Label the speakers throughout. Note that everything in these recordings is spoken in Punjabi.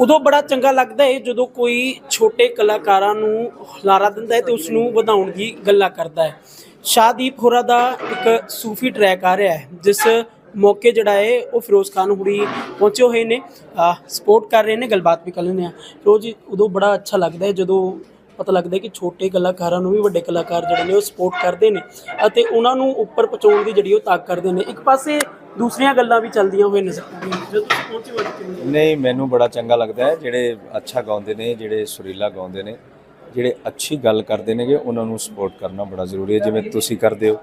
Speaker 1: ਉਦੋਂ ਬੜਾ ਚੰਗਾ ਲੱਗਦਾ ਹੈ ਜਦੋਂ ਕੋਈ ਛੋਟੇ ਕਲਾਕਾਰਾਂ ਨੂੰ ਹੁਲਾਰਾ ਦਿੰਦਾ ਹੈ ਤੇ ਉਸ ਨੂੰ ਵਧਾਉਣ ਦੀ ਗੱਲਾਂ ਕਰਦਾ ਹੈ ਸ਼ਾਦੀਪ ਹੋਰਾ ਦਾ ਇੱਕ ਸੂਫੀ ਟਰੈਕ ਆ ਰਿਹਾ ਹੈ ਜਿਸ ਮੌਕੇ ਜਿਹੜਾ ਹੈ ਉਹ ਫਿਰੋਜ਼ ਖਾਨ ਹੁਰੀ ਪਹੁੰਚੇ ਹੋਏ ਨੇ ਸਪੋਰਟ ਕਰ ਰਹੇ ਨੇ, ਗੱਲਬਾਤ ਵੀ ਕਰ ਲੈਂਦੇ ਆ। ਫਿਰੋਜ਼ ਉਦੋਂ ਬੜਾ ਅੱਛਾ ਲੱਗਦਾ ਹੈ ਜਦੋਂ ਪਤਾ ਲੱਗਦਾ ਕਿ ਛੋਟੇ ਕਲਾਕਾਰਾਂ ਨੂੰ ਵੀ ਵੱਡੇ ਕਲਾਕਾਰ ਜਿਹੜੇ ਨੇ ਉਹ ਸਪੋਰਟ ਕਰਦੇ ਨੇ ਅਤੇ ਉਹਨਾਂ ਨੂੰ ਉੱਪਰ ਪਹੁੰਚਾਉਣ ਦੀ ਜਿਹੜੀ ਉਹ ਤਾਕ ਕਰਦੇ ਨੇ। ਇੱਕ ਪਾਸੇ ਦੂਸਰੀਆਂ ਗੱਲਾਂ ਵੀ ਚੱਲਦੀਆਂ ਹੋਏ ਨਜ਼ਰ ਆਉਂਦੀਆਂ ਜਦੋਂ ਤੁਸੀਂ ਪਹੁੰਚੇ ਹੋ ਕਿਵੇਂ
Speaker 2: ਨਹੀਂ ਮੈਨੂੰ ਬੜਾ ਚੰਗਾ ਲੱਗਦਾ ਹੈ ਜਿਹੜੇ ਅੱਛਾ ਗਾਉਂਦੇ ਨੇ ਜਿਹੜੇ ਸੁਰੀਲਾ ਗਾਉਂਦੇ ਨੇ ਜਿਹੜੇ ਅੱਛੀ ਗੱਲ ਕਰਦੇ ਨੇਗੇ ਉਹਨਾਂ ਨੂੰ ਸਪੋਰਟ ਕਰਨਾ ਬੜਾ ਜ਼ਰੂਰੀ ਹੈ ਜਿਵੇਂ ਤੁਸੀਂ ਕਰਦੇ ਹੋ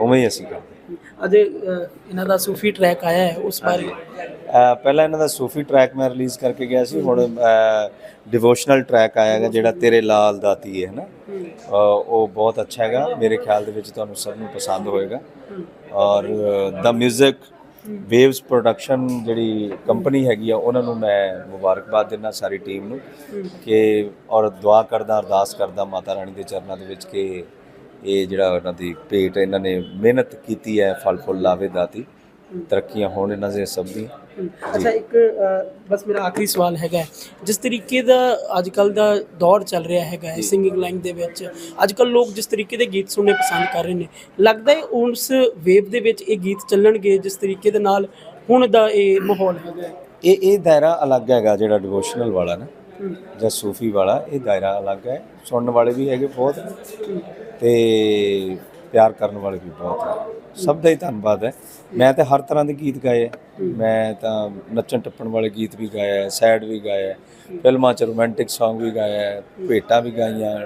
Speaker 2: ਉਵੇਂ ਹੀ ਅਸੀਂ ਕਰਦੇ
Speaker 1: ਅਜੇ ਅ, ਇਹਨਾਂ ਦਾ ਸੂਫੀ ਟਰੈਕ ਆਇਆ ਹੈ ਉਸ ਬਾਰੇ?
Speaker 2: ਹਾਂ। ਅਹ ਪਹਿਲਾਂ ਇਹਨਾਂ ਦਾ ਸੂਫੀ ਟਰੈਕ ਮੈਂ ਰਿਲੀਜ਼ ਕਰਕੇ ਗਿਆ ਸੀ ਹੁਣ ਡਿਵੋਸ਼ਨਲ ਟਰੈਕ ਆਇਆ ਹੈਗਾ ਜਿਹੜਾ ਤੇਰੇ ਲਾਲ ਦਾਤੀ ਹੈ ਨਾ ਅਹ ਉਹ ਬਹੁਤ ਅੱਛਾ ਹੈਗਾ ਮੇਰੇ ਖਿਆਲ ਦੇ ਵਿੱਚ ਤੁਹਾਨੂੰ ਸਭ ਨੂੰ ਪਸੰਦ ਹੋਏਗਾ। ਔਰ ਦਾ 뮤직 ਵੇਵਸ ਪ੍ਰੋਡਕਸ਼ਨ ਜਿਹੜੀ ਕੰਪਨੀ ਹੈਗੀ ਆ, ਉਹਨਾਂ ਨੂੰ ਮੈਂ ਮੁਬਾਰਕਬਾਦ ਦਿੰਦਾ ਸਾਰੀ ਟੀਮ ਨੂੰ ਕਿ ਔਰ ਦੁਆ ਕਰਦਾ, ਅਰਦਾਸ ਕਰਦਾ ਮਾਤਾ ਰਾਣੀ ਦੇ ਚਰਨਾਂ ਦੇ ਵਿੱਚ ਕਿ ਇਹ ਜਿਹੜਾ ਉਹਨਾਂ ਦੀ ਭੇਟ ਇਹਨਾਂ ਨੇ ਮਿਹਨਤ ਕੀਤੀ ਹੈ, ਫਲ ਫੁੱਲ ਲਾਵੇ ਦਾਤੀ। ਤਰੱਕੀਆਂ ਹੋਣ ਇਹਨਾਂ ਦੇ ਸਭ ਦੀ
Speaker 1: ਅੱਛਾ ਇੱਕ ਬਸ ਮੇਰਾ ਆਖਰੀ ਸਵਾਲ ਹੈਗਾ। ਜਿਸ ਤਰੀਕੇ ਦਾ ਅੱਜ ਕੱਲ ਦਾ ਦੌਰ ਚੱਲ ਰਿਹਾ ਹੈਗਾ ਹੈ ਸਿੰਗਿੰਗ ਲਾਈਨ ਦੇ ਵਿੱਚ ਅੱਜ ਕੱਲ ਲੋਕ ਜਿਸ ਤਰੀਕੇ ਦੇ ਗੀਤ ਸੁਣਨੇ ਪਸੰਦ ਕਰ ਰਹੇ ਨੇ ਲੱਗਦਾ ਹੈ ਉਸ ਵੇਵ ਦੇ ਵਿੱਚ ਇਹ ਗੀਤ ਚੱਲਣਗੇ ਜਿਸ ਤਰੀਕੇ ਦੇ ਨਾਲ ਹੁਣ ਦਾ ਇਹ ਮਾਹੌਲ ਹੈਗਾ
Speaker 2: ਇਹ ਇਹ ਦਾਇਰਾ ਅਲੱਗ ਹੈਗਾ ਜਿਹੜਾ ਡਿਵੋਸ਼ਨਲ ਵਾਲਾ ਨਾ ਜਾਂ ਸੂਫੀ ਵਾਲਾ ਇਹ ਦਾਇਰਾ ਅਲੱਗ ਹੈ। ਸੁਣਨ ਵਾਲੇ ਵੀ ਹੈਗੇ ਬਹੁਤ ਤੇ ਪਿਆਰ ਕਰਨ ਵਾਲੇ ਵੀ ਬਹੁਤ ਹੈ। ਸਭ ਦਾ ਹੀ ਧੰਨਵਾਦ ਹੈ। ਮੈਂ ਤੇ ਹਰ ਤਰ੍ਹਾਂ ਦੇ ਗੀਤ ਗਾਏ ਹੈ। ਮੈਂ ਤਾਂ ਨੱਚਣ ਟੱਪਣ ਵਾਲੇ ਗੀਤ ਵੀ ਗਾਇਆ ਹੈ ਸੈਡ ਵੀ ਗਾਇਆ ਹੈ ਫਿਲਮਾਂ ਚ ਰੋਮਾਂਟਿਕ Song ਵੀ ਗਾਇਆ ਹੈ ਭੇਟਾਂ ਵੀ ਗਾਈਆਂ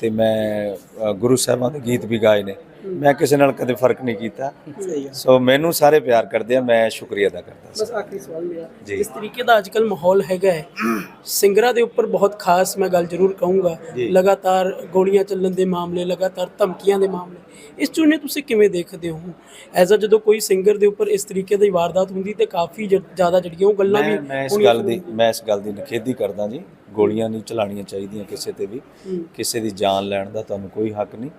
Speaker 2: ਤੇ ਮੈਂ ਅ, ਗੁਰੂ ਸਾਹਿਬਾਂ ਦੇ ਗੀਤ ਵੀ ਗਾਏ ਨੇ। ਮੈਂ ਕਿਸੇ ਨਾਲ ਕਦੇ ਫ਼ਰਕ ਨਹੀਂ ਕੀਤਾ।
Speaker 1: ਸਹੀ ਹੈ
Speaker 2: ਸੋ ਮੈਨੂੰ ਸਾਰੇ ਪਿਆਰ ਕਰਦੇ ਆ ਮੈਂ ਸ਼ੁਕਰੀਆ ਅਦਾ ਕਰਦਾ
Speaker 1: ਬਸ ਆਖਰੀ ਸਵਾਲ ਮੇਰਾ।
Speaker 2: ਜੀ।
Speaker 1: ਜਿਸ ਤਰੀਕੇ ਦਾ ਅੱਜ ਕੱਲ ਮਾਹੌਲ ਹੈਗਾ ਹੈ ਸਿੰਗਰਾਂ ਦੇ ਉੱਪਰ ਬਹੁਤ ਖਾਸ ਮੈਂ ਗੱਲ ਜ਼ਰੂਰ ਕਹੂੰਗਾ।
Speaker 2: ਜੀ।
Speaker 1: ਲਗਾਤਾਰ ਗੋਲੀਆਂ ਚੱਲਣ ਦੇ ਮਾਮਲੇ ਲਗਾਤਾਰ ਧਮਕੀਆਂ ਦੇ ਮਾਮਲੇ ਇਸ ਚੁਣੇ ਤੁਸੀਂ ਕਿਵੇਂ ਦੇਖਦੇ ਹੋ? ਐਜ਼ ਅ ਜਦੋਂ ਕੋਈ ਸਿੰਗਰ ਦੇ ਉੱਪਰ ਇਸ ਤਰੀਕੇ ਦੀ ਵਾਰਦਾਤ ਹੁੰਦੀ ਤੇ ਕਾਫੀ ਜ਼ਿਆਦਾ ਜਿਹੜੀਆਂ ਉਹ ਗੱਲਾਂ ਵੀ
Speaker 2: ਮੈਂ ਇਸ ਗੱਲ ਦੀ ਮੈਂ ਇਸ ਗੱਲ ਦੀ ਨਿਖੇਧੀ ਕਰਦਾ ਜੀ। ਗੋਲੀਆਂ ਨਹੀਂ ਚਲਾਣੀਆਂ ਚਾਹੀਦੀਆਂ ਕਿਸੇ ਤੇ ਵੀ। ਕਿਸੇ ਦੀ ਜਾਨ ਲੈਣ ਦਾ ਤੁਹਾਨੂੰ ਕੋਈ ਹੱਕ ਨਹੀਂ।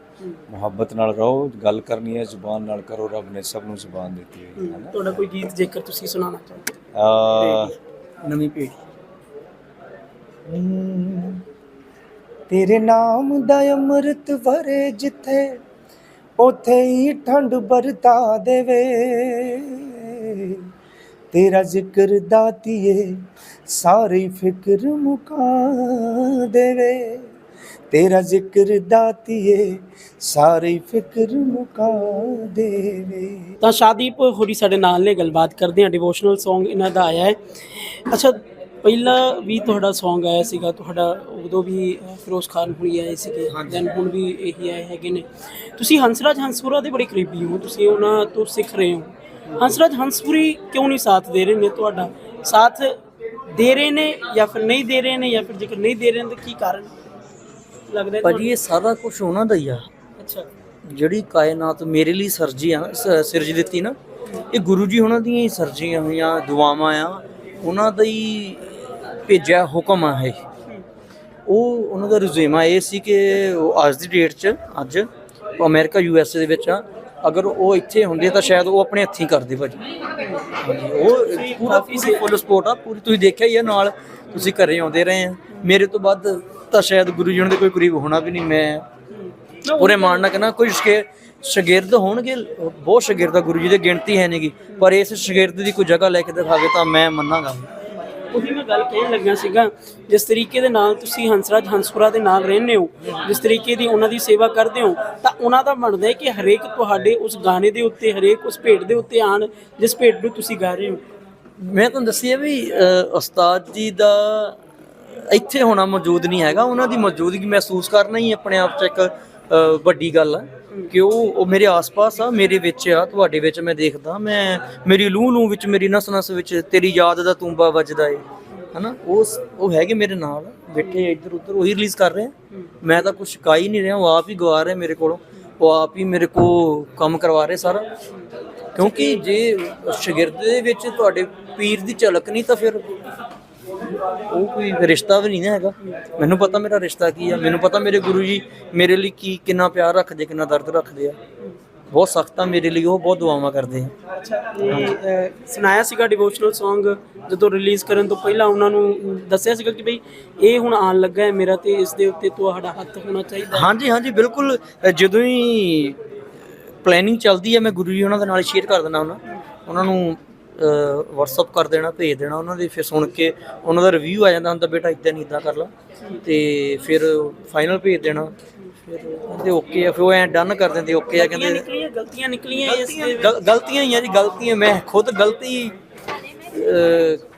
Speaker 2: ਮੁਹੱਬਤ ਨਾਲ ਰਹੋ ਗੱਲ ਕਰਨੀ ਹੈ ਜ਼ੁਬਾਨ ਨਾਲ ਕਰੋ ਰੱਬ ਨੇ ਸਭ ਨੂੰ ਜ਼ੁਬਾਨ ਦਿੱਤੀ ਹੋਈ ਹੈ ਨਾ
Speaker 1: ਤੁਹਾਡਾ ਕੋਈ ਗੀਤ ਜੇਕਰ ਤੁਸੀਂ ਸੁਣਾਉਣਾ ਚਾਹੋ ਨਵੀਂ ਪੀੜ੍ਹੀ।
Speaker 3: ਤੇਰੇ ਨਾਮ ਦਾ ਅੰਮ੍ਰਿਤ ਵਰੇ ਜਿੱਥੇ ਉਥੇ ਹੀ ਠੰਡ ਵਰਤਾ ਦੇਵੇ। ਤੇਰਾ ਜ਼ਿਕਰ ਦਾਤੀਏ ਸਾਰੀ ਫਿਕਰ ਮੁਕਾ ਦੇਵੇ। ਤੇਰਾ ਜ਼ਿਕਰ ਦਾਤੀਏ ਸਾਰੀ ਫਿਕਰ ਮੁਕਾ ਦੇਵੇ।
Speaker 1: ਤਾਂ ਸ਼ਾਦੀਪ ਹੋਰੀ ਸਾਡੇ ਨਾਲ ਨੇ ਗੱਲਬਾਤ ਕਰਦੇ ਆ ਡਿਵੋਸ਼ਨਲ Song ਇਹਨਾਂ ਦਾ ਆਇਆ ਹੈ। ਅੱਛਾ ਪਹਿਲਾ ਵੀ ਤੁਹਾਡਾ Song ਆਇਆ ਸੀਗਾ ਤੁਹਾਡਾ ਉਦੋਂ ਵੀ ਫਿਰੋਜ਼ ਖਾਨ ਹੁਣੀ ਆਏ ਸੀਗੇ ਦੈਨ ਹੁਣ ਵੀ ਇਹੀ ਆਏ ਹੈਗੇ ਨੇ। ਤੁਸੀਂ ਹੰਸਰਾਜ ਹੰਸਪੁਰਾ ਦੇ ਬੜੇ ਕਰੀਬੀ ਹੋ ਤੁਸੀਂ ਉਹਨਾਂ ਤੋਂ ਸਿੱਖ ਰਹੇ ਹੋ। ਹੰਸਰਾਜ ਹੰਸਪੁਰੀ ਕਿਉਂ ਨਹੀਂ ਸਾਥ ਦੇ ਰਹੇ ਨੇ ਤੁਹਾਡਾ? ਸਾਥ ਦੇ ਰਹੇ ਨੇ ਜਾਂ ਫਿਰ ਨਹੀਂ ਦੇ ਰਹੇ ਨੇ ਜਾਂ ਫਿਰ ਜੇਕਰ ਨਹੀਂ ਦੇ ਰਹੇ ਨੇ ਤਾਂ ਕੀ ਕਾਰਨ ਲੱਗਦਾ ਹੈ
Speaker 4: ਭਾਜੀ ਇਹ ਸਾਰਾ ਕੁਝ ਉਹਨਾਂ ਦਾ ਹੀ ਆ।
Speaker 1: ਤੁਹਾਨੂੰ? ਅੱਛਾ।
Speaker 4: ਜਿਹੜੀ ਕਾਇਨਾਤ ਮੇਰੇ ਲਈ ਸਰਜੀ ਆ ਸ- ਸਿਰਜ ਦਿੱਤੀ ਨਾ ਇਹ ਗੁਰੂ ਜੀ ਉਹਨਾਂ ਦੀਆਂ ਹੀ ਸਰਜੀਆਂ ਹੋਈਆਂ ਦੁਆਵਾਂ ਆ ਉਹਨਾਂ ਦਾ ਹੀ ਭੇਜਿਆ ਹੁਕਮ ਆ ਇਹ। ਉਹ ਉਹਨਾਂ ਦਾ ਰੁਝੇਵਾਂ ਇਹ ਸੀ ਕਿ ਉਹ ਅੱਜ ਦੀ ਡੇਟ 'ਚ ਅੱਜ ਉਹ ਅਮਰੀਕਾ ਯੂ ਐਸ ਏ ਦੇ ਵਿੱਚ ਆ ਅਗਰ ਉਹ ਇੱਥੇ ਹੁੰਦੇ ਤਾਂ ਸ਼ਾਇਦ ਉਹ ਆਪਣੇ ਹੱਥੀਂ ਕਰਦੇ ਭਾਜੀ। ਹਾਂਜੀ, ਉਹ ਪੂਰਾ ਪੂਰੀ ਫੁੱਲ ਸਪੋਰਟ ਆ, ਪੂਰੀ ਤੁਸੀਂ ਦੇਖਿਆ ਹੀ ਆ ਨਾਲ, ਤੁਸੀਂ ਘਰੇ ਆਉਂਦੇ ਰਹੇ ਆ। ਮੇਰੇ ਤੋਂ ਵੱਧ ਤਾਂ ਸ਼ਾਇਦ ਗੁਰੂ ਜੀ ਉਹਨਾਂ ਦੇ ਕੋਈ ਕਰੀਬ ਹੋਣਾ ਵੀ ਨਹੀਂ, ਮੈਂ ਪੂਰੇ ਮਾਣ ਨਾਲ ਕਹਿੰਦਾ ਕੋਈ ਸ਼ਗੇ, ਸ਼ਾਗਿਰਦ ਹੋਣਗੇ, ਬਹੁਤ ਸ਼ਾਗਿਰਦ ਆ ਗੁਰੂ ਜੀ ਦੇ, ਗਿਣਤੀ ਹੈ ਨਹੀਂਗੀ ਪਰ ਇਸ ਸ਼ਾਗਿਰਦ ਦੀ ਕੋਈ ਜਗ੍ਹਾ ਲੈ ਕੇ ਦਿਖਾਵੇ ਤਾਂ ਮੈਂ ਮੰਨਾਂਗਾ।
Speaker 1: ਉਹੀ ਮੈਂ ਗੱਲ ਕਹਿਣ ਲੱਗਾ ਸੀਗਾ, ਜਿਸ ਤਰੀਕੇ ਦੇ ਨਾਲ ਤੁਸੀਂ ਹੰਸਰਾਜ ਹੰਸਪੁਰਾ ਦੇ ਨਾਲ ਰਹਿੰਦੇ ਹੋ, ਜਿਸ ਤਰੀਕੇ ਦੀ ਉਹਨਾਂ ਦੀ ਸੇਵਾ ਕਰਦੇ ਹੋ, ਤਾਂ ਉਹਨਾਂ ਦਾ ਬਣਦਾ ਹੈ ਕਿ ਹਰੇਕ ਤੁਹਾਡੇ ਉਸ ਗਾਣੇ ਦੇ ਉੱਤੇ, ਹਰੇਕ ਉਸ ਭੇਟ ਦੇ ਉੱਤੇ ਆਣ, ਜਿਸ ਭੇਟ ਨੂੰ ਤੁਸੀਂ ਗਾ ਰਹੇ ਹੋ।
Speaker 4: ਮੈਂ ਤੁਹਾਨੂੰ ਦੱਸਿਆ ਵੀ ਉਸਤਾਦ ਜੀ ਦਾ ਇੱਥੇ ਹੋਣਾ ਮੌਜੂਦ ਨਹੀਂ ਹੈਗਾ, ਉਹਨਾਂ ਦੀ ਮੌਜੂਦਗੀ ਮਹਿਸੂਸ ਕਰਨਾ ਹੀ ਆਪਣੇ ਆਪ 'ਚ ਇੱਕ ਵੱਡੀ ਗੱਲ ਆ। ਕਿ ਉਹ ਉਹ ਮੇਰੇ ਆਸ-ਪਾਸ ਆ, ਮੇਰੇ ਵਿੱਚ ਆ, ਤੁਹਾਡੇ ਵਿੱਚ ਮੈਂ ਦੇਖਦਾ, ਮੈਂ ਮੇਰੀ ਲੂਹ ਲੂਹ ਵਿੱਚ, ਮੇਰੀ ਨਸ ਨਸ ਵਿੱਚ ਤੇਰੀ ਯਾਦ ਦਾ ਤੂੰਬਾ ਵੱਜਦਾ ਏ, ਹਨਾ? ਉਸ ਉਹ ਹੈਗੇ ਮੇਰੇ ਨਾਲ, ਬੈਠੇ ਇੱਧਰ ਉੱਧਰ ਉਹੀ ਰਿਲੀਜ਼ ਕਰ ਰਹੇ ਮੈਂ ਤਾਂ ਕੁਝ ਕਾ ਹੀ ਨਹੀਂ ਰਿਹਾ, ਉਹ ਆਪ ਹੀ ਗਵਾ ਰਹੇ ਮੇਰੇ ਕੋਲੋਂ, ਉਹ ਆਪ ਹੀ ਮੇਰੇ ਕੋ ਕੰਮ ਕਰਵਾ ਰਹੇ ਸਾਰਾ। ਕਿਉਂਕਿ ਜੇ ਸ਼ਾਗਿਰਦ ਦੇ ਵਿੱਚ ਤੁਹਾਡੇ ਪੀਰ ਦੀ ਝਲਕ ਨਹੀਂ, ਤਾਂ ਫਿਰ ਉਹ ਕੋਈ ਰਿਸ਼ਤਾ ਵੀ ਨਹੀਂ ਨਾ ਹੈਗਾ। ਮੈਨੂੰ ਪਤਾ ਮੇਰਾ ਰਿਸ਼ਤਾ ਕੀ ਆ ਮੈਨੂੰ ਪਤਾ ਮੇਰੇ ਗੁਰੂ ਜੀ ਮੇਰੇ ਲਈ ਕੀ ਕਿੰਨਾ ਪਿਆਰ ਰੱਖਦੇ ਕਿੰਨਾ ਦਰਦ ਰੱਖਦੇ ਆ। ਬਹੁਤ ਸਖਤ ਆ ਮੇਰੇ ਲਈ ਉਹ ਬਹੁਤ ਦੁਆਵਾਂ ਕਰਦੇ ਆ।
Speaker 1: ਅੱਛਾ ਇਹ ਅਹ, ਸੁਣਾਇਆ ਸੀਗਾ ਡਿਵੋਸ਼ਨਲ Song ਜਦੋਂ ਰਿਲੀਜ਼ ਕਰਨ ਤੋਂ ਪਹਿਲਾਂ ਉਹਨਾਂ ਨੂੰ ਦੱਸਿਆ ਸੀਗਾ ਕਿ ਭਈ ਇਹ ਹੁਣ ਆਉਣ ਲੱਗਾ ਹੈ ਮੇਰਾ ਤੇ ਇਸ ਦੇ ਉੱਤੇ ਤੁਹਾਡਾ ਹੱਥ ਹੋਣਾ ਚਾਹੀਦਾ
Speaker 4: ਹਾਂਜੀ ਹਾਂਜੀ ਬਿਲਕੁਲ। ਜਦੋਂ ਹੀ ਪਲੈਨਿੰਗ ਚੱਲਦੀ ਹੈ ਮੈਂ ਗੁਰੂ ਜੀ ਉਹਨਾਂ ਦੇ ਨਾਲ ਸ਼ੇਅਰ ਕਰ ਦਿੰਦਾ ਉਹਨਾਂ ਉਹਨਾਂ ਨੂੰ WhatsApp ਕਰ ਦੇਣਾ ਭੇਜ ਦੇਣਾ ਉਹਨਾਂ ਦੇ ਫਿਰ ਸੁਣ ਕੇ ਉਹਨਾਂ ਦਾ ਰਿਵਿਊ ਆ ਜਾਂਦਾ ਹੁੰਦਾ ਬੇਟਾ ਇਦਾਂ ਨਹੀਂ ਇਦਾਂ ਕਰ ਲਾ। ਤੇ ਫਿਰ ਫਾਈਨਲ ਭੇਜ ਦੇਣਾ। ਫਿਰ ਕਹਿੰਦੇ ਓਕੇ ਆ ਫਿਰ ਉਹ ਐ ਡਨ ਕਰ ਦਿੰਦੇ ਓਕੇ ਆ ਕਹਿੰਦੇ
Speaker 1: ਨਿਕਲੀਆਂ ਗਲਤੀਆਂ ਨਿਕਲੀਆਂ ਇਸ
Speaker 4: ਗਲਤੀਆਂ ਹੀ ਆ ਜੀ ਗਲਤੀਆਂ ਮੈਂ ਖੁਦ ਗਲਤੀ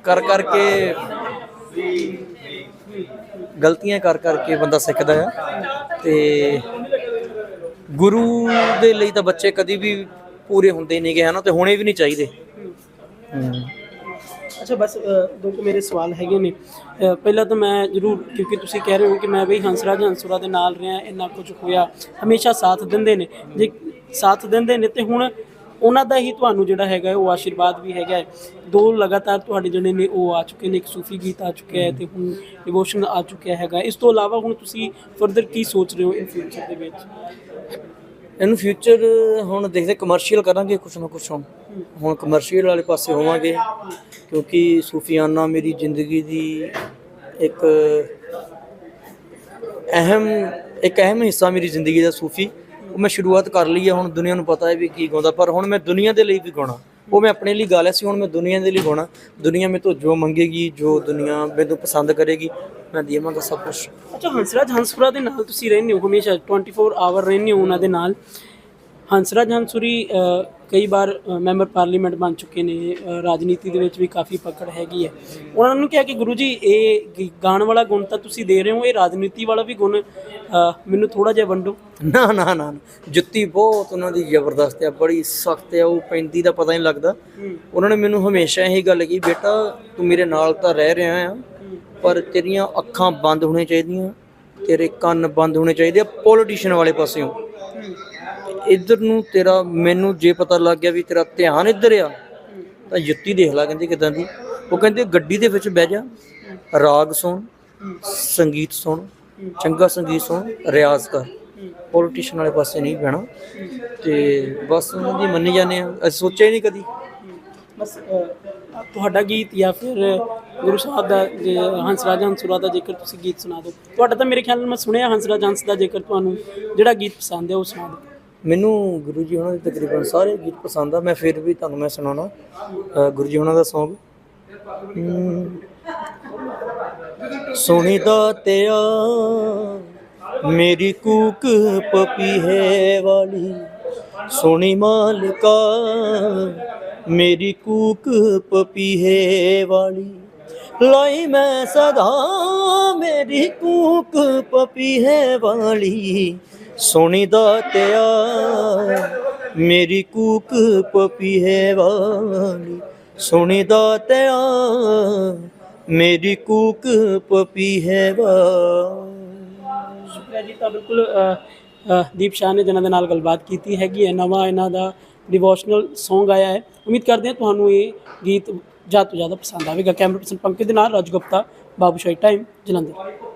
Speaker 4: ਕਰ ਕਰਕੇ ਗਲਤੀਆਂ ਕਰ ਕਰਕੇ ਬੰਦਾ ਸਿੱਖਦਾ ਆ। ਤੇ ਗੁਰੂ ਦੇ ਲਈ ਤਾਂ ਬੱਚੇ ਕਦੀ ਵੀ ਪੂਰੇ ਹੁੰਦੇ ਨਹੀਂਗੇ ਹਨਾ ਤੇ ਹੋਣੇ ਵੀ ਨਹੀਂ ਚਾਹੀਦੇ।
Speaker 1: ਅੱਛਾ ਬਸ ਅ, ਦੋ ਕੁ ਮੇਰੇ ਸਵਾਲ ਹੈਗੇ ਨੇ। ਅ, ਪਹਿਲਾਂ ਤਾਂ ਮੈਂ ਜ਼ਰੂਰ ਕਿਉਂਕਿ ਤੁਸੀਂ ਕਹਿ ਰਹੇ ਹੋ ਕਿ ਮੈਂ ਬਈ ਹੰਸਰਾਜ ਹੰਸੂਰਾ ਦੇ ਨਾਲ ਰਿਹਾ ਇੰਨਾ ਕੁਝ ਹੋਇਆ ਹਮੇਸ਼ਾ ਸਾਥ ਦਿੰਦੇ ਨੇ। ਜੇ ਸਾਥ ਦਿੰਦੇ ਨੇ ਤੇ ਹੁਣ ਉਹਨਾਂ ਦਾ ਹੀ ਤੁਹਾਨੂੰ ਜਿਹੜਾ ਹੈਗਾ ਹੈ, ਉਹ ਆਸ਼ੀਰਵਾਦ ਵੀ ਹੈਗਾ ਹੈ। ਦੋ ਲਗਾਤਾਰ ਤੁਹਾਡੇ ਜਿਹੜੇ ਨੇ ਉਹ ਆ ਚੁੱਕੇ ਨੇ ਇੱਕ ਸੂਫੀ ਗੀਤ ਆ ਚੁੱਕਿਆ ਹੈ ਤੇ ਹੁਣ ਡਿਵੋਸ਼ਨ ਆ ਚੁੱਕਿਆ ਹੈਗਾ। ਇਸ ਤੋਂ ਇਲਾਵਾ ਹੁਣ ਤੁਸੀਂ ਫਰਦਰ ਕੀ ਸੋਚ ਰਹੇ ਹੋ ਇਨ ਫਿਊਚਰ ਦੇ ਵਿੱਚ?
Speaker 4: ਇਹਨੂੰ ਫਿਊਚਰ ਹੁਣ ਦੇਖਦੇ ਕਮਰਸ਼ੀਅਲ ਕਰਾਂਗੇ ਕੁਛ ਨਾ ਕੁਛ ਹੁਣ। ਹੁਣ ਕਮਰਸ਼ੀਅਲ ਵਾਲੇ ਪਾਸੇ ਹੋਵਾਂਗੇ, ਕਿਉਂਕਿ ਸੂਫੀਆਨਾ ਮੇਰੀ ਜ਼ਿੰਦਗੀ ਦੀ ਇੱਕ ਅਹਿਮ ਇੱਕ ਅਹਿਮ ਹਿੱਸਾ ਮੇਰੀ ਜ਼ਿੰਦਗੀ ਦਾ ਸੂਫੀ। ਉਹ ਮੈਂ ਸ਼ੁਰੂਆਤ ਕਰ ਲਈ ਹੈ ਹੁਣ ਦੁਨੀਆ ਨੂੰ ਪਤਾ ਹੈ ਵੀ ਕੀ ਗਾਉਂਦਾ, ਪਰ ਹੁਣ ਮੈਂ ਦੁਨੀਆ ਦੇ ਲਈ ਵੀ ਗਾਉਣਾ। ਉਹ ਮੈਂ ਆਪਣੇ ਲਈ ਗਾ ਲਿਆ ਸੀ, ਹੁਣ ਮੈਂ ਦੁਨੀਆ ਦੇ ਲਈ ਗਾਉਣਾ। ਦੁਨੀਆ ਮੇਰੇ ਤੋਂ ਜੋ ਮੰਗੇਗੀ, ਜੋ ਦੁਨੀਆ ਮੈਨੂੰ ਪਸੰਦ ਕਰੇਗੀ ਮੈਂ ਦੇਵਾਂਗਾ ਸਭ ਕੁਝ
Speaker 1: ਅੱਛਾ ਹੰਸਰਾਜ ਹੰਸਪੁਰਾ ਦੇ ਨਾਲ ਤੁਸੀਂ ਰਹਿੰਦੇ ਹੋ ਹਮੇਸ਼ਾ 24 ਆਵਰ ਰਹਿੰਦੇ ਹੋ ਉਹਨਾਂ ਦੇ ਨਾਲ। ਹੰਸਰਾਜ ਹੰਸੂਰੀ ਕਈ ਵਾਰ ਮੈਂਬਰ ਪਾਰਲੀਮੈਂਟ ਬਣ ਚੁੱਕੇ ਨੇ ਰਾਜਨੀਤੀ ਦੇ ਵਿੱਚ ਵੀ ਕਾਫੀ ਪਕੜ ਹੈਗੀ ਹੈ। ਉਹਨਾਂ ਨੂੰ ਕਿਹਾ ਕਿ ਗੁਰੂ ਜੀ ਇਹ ਗਾਣ ਵਾਲਾ ਗੁਣ ਤਾਂ ਤੁਸੀਂ ਦੇ ਰਹੇ ਹੋ ਇਹ ਰਾਜਨੀਤੀ ਵਾਲਾ ਵੀ ਗੁਣ ਮੈਨੂੰ ਥੋੜਾ ਜਿਹਾ ਵੰਡੋ।
Speaker 4: ਨਾ ਨਾ ਨਾ। ਜੁੱਤੀ ਬਹੁਤ ਉਹਨਾਂ ਦੀ ਜ਼ਬਰਦਸਤ ਆ ਬੜੀ ਸਖਤ ਆ ਉਹ ਪੈਂਦੀ ਦਾ ਪਤਾ ਨਹੀਂ ਲੱਗਦਾ। ਉਹਨਾਂ ਨੇ ਮੈਨੂੰ ਹਮੇਸ਼ਾ ਇਹੀ ਗੱਲ ਕਹੀ ਬੇਟਾ ਤੂੰ ਮੇਰੇ ਨਾਲ ਤਾਂ ਰਹਿ ਰਿਹਾ ਆ ਪਰ ਤੇਰੀਆਂ ਅੱਖਾਂ ਬੰਦ ਹੋਣੀਆਂ ਚਾਹੀਦੀਆਂ, ਤੇਰੇ ਕੰਨ ਬੰਦ ਹੋਣੇ ਚਾਹੀਦੇ ਆ ਪੋਲੀਟੀਸ਼ੀਅਨ ਵਾਲੇ ਪਾਸਿਓਂ। ਇੱਧਰ ਨੂੰ ਤੇਰਾ, ਮੈਨੂੰ ਜੇ ਪਤਾ ਲੱਗ ਗਿਆ ਵੀ ਤੇਰਾ ਧਿਆਨ ਇੱਧਰ ਆ, ਤਾਂ ਜੁੱਤੀ ਦੇਖ ਲਾ ਕਹਿੰਦੇ ਕਿਦਾਂ ਦੀ। ਉਹ ਕਹਿੰਦੇ ਗੱਡੀ ਦੇ ਵਿੱਚ ਬਹਿ ਜਾ, ਰਾਗ ਸੁਣ, ਸੰਗੀਤ ਸੁਣ, ਚੰਗਾ ਸੰਗੀਤ ਸੁਣ, ਰਿਆਜ਼ ਕਰ। ਪੋਲੀਟੀਸ਼ੀਅਨ ਵਾਲੇ ਪਾਸੇ ਨਹੀਂ ਬਹਿਣਾ। ਤੇ ਬਸ ਉਹਨਾਂ ਦੀ ਮੰਨੀ ਜਾਂਦੇ ਆ। ਅਸੀਂ ਸੋਚਿਆ ਹੀ ਨਹੀਂ ਕਦੀ।
Speaker 1: ਬਸ ਤੁਹਾਡਾ ਗੀਤ ਜਾਂ ਫਿਰ ਗੁਰੂ ਸਾਹਿਬ ਦਾ ਜੇ ਹੰਸਰਾਜ ਹੰਸੂਰਾ ਦਾ ਜੇਕਰ ਤੁਸੀਂ ਗੀਤ ਸੁਣਾ ਦਿਓ। ਤੁਹਾਡਾ ਤਾਂ ਮੇਰੇ ਖਿਆਲ ਨਾਲ ਮੈਂ ਸੁਣਿਆ ਹੰਸਰਾਜ ਹੰਸ ਦਾ ਜੇਕਰ ਤੁਹਾਨੂੰ ਜਿਹੜਾ ਗੀਤ ਪਸੰਦ ਹੈ ਉਹ ਸੁਣਾ ਦਿਓ।
Speaker 4: ਮੈਨੂੰ ਗੁਰੂ ਜੀ ਉਹਨਾਂ ਦੇ ਤਕਰੀਬਨ ਸਾਰੇ ਗੀਤ ਪਸੰਦ ਆ, ਮੈਂ ਫਿਰ ਵੀ ਤੁਹਾਨੂੰ ਮੈਂ ਸੁਣਾਉਣਾ। ਗੁਰੂ ਜੀ ਉਹਨਾਂ ਦਾ Song ਸੁਣੀਦਾ ਤਿਆ ਮੇਰੀ ਕੂਕ ਪਪੀ ਹੈ ਵਾਲੀ। ਸੁਣੀ ਮਾਲਕਾ ਮੇਰੀ ਕੂਕ ਪਪੀਹੇ ਵਾਲੀ। ਲਾਈ ਮੈਂ ਸਦਾ ਮੇਰੀ ਕੂਕ ਪਪੀਹੇ ਵਾਲੀ। ਸੋਹਣੀ ਦਾਤਿਆ ਮੇਰੀ ਕੂਕ ਪਪੀਹੇ ਵਾਲੀ। ਸੋਹਣੀ ਦਾਤਿਆ ਮੇਰੀ ਕੂਕ ਪਪੀਹੇ ਵਾਲੀ।
Speaker 1: ਸ਼ੁਕਰੀਆ ਜੀ, ਤਾਂ ਬਿਲਕੁਲ ਦੀਪ ਸ਼ਾਹ ਨੇ ਜਿਨ੍ਹਾਂ ਦੇ ਨਾਲ ਗੱਲਬਾਤ ਕੀਤੀ ਹੈਗੀ ਹੈ, ਨਵਾਂ ਇਹਨਾਂ ਦਾ ਡਿਵੋਸ਼ਨਲ Song ਆਇਆ ਹੈ। ਉਮੀਦ ਕਰਦੇ ਹਾਂ ਤੁਹਾਨੂੰ ਇਹ ਗੀਤ ਜ਼ਿਆਦਾ ਤੋਂ ਜ਼ਿਆਦਾ ਪਸੰਦ ਆਵੇਗਾ। ਕੈਮਰਾ ਪਰਸਨ ਪੰਕਜ ਦੇ ਨਾਲ, ਰਾਜ ਗੁਪਤਾ, ਬਾਬੂ ਸ਼ਾਹੀ ਟਾਈਮ ਜਲੰਧਰ।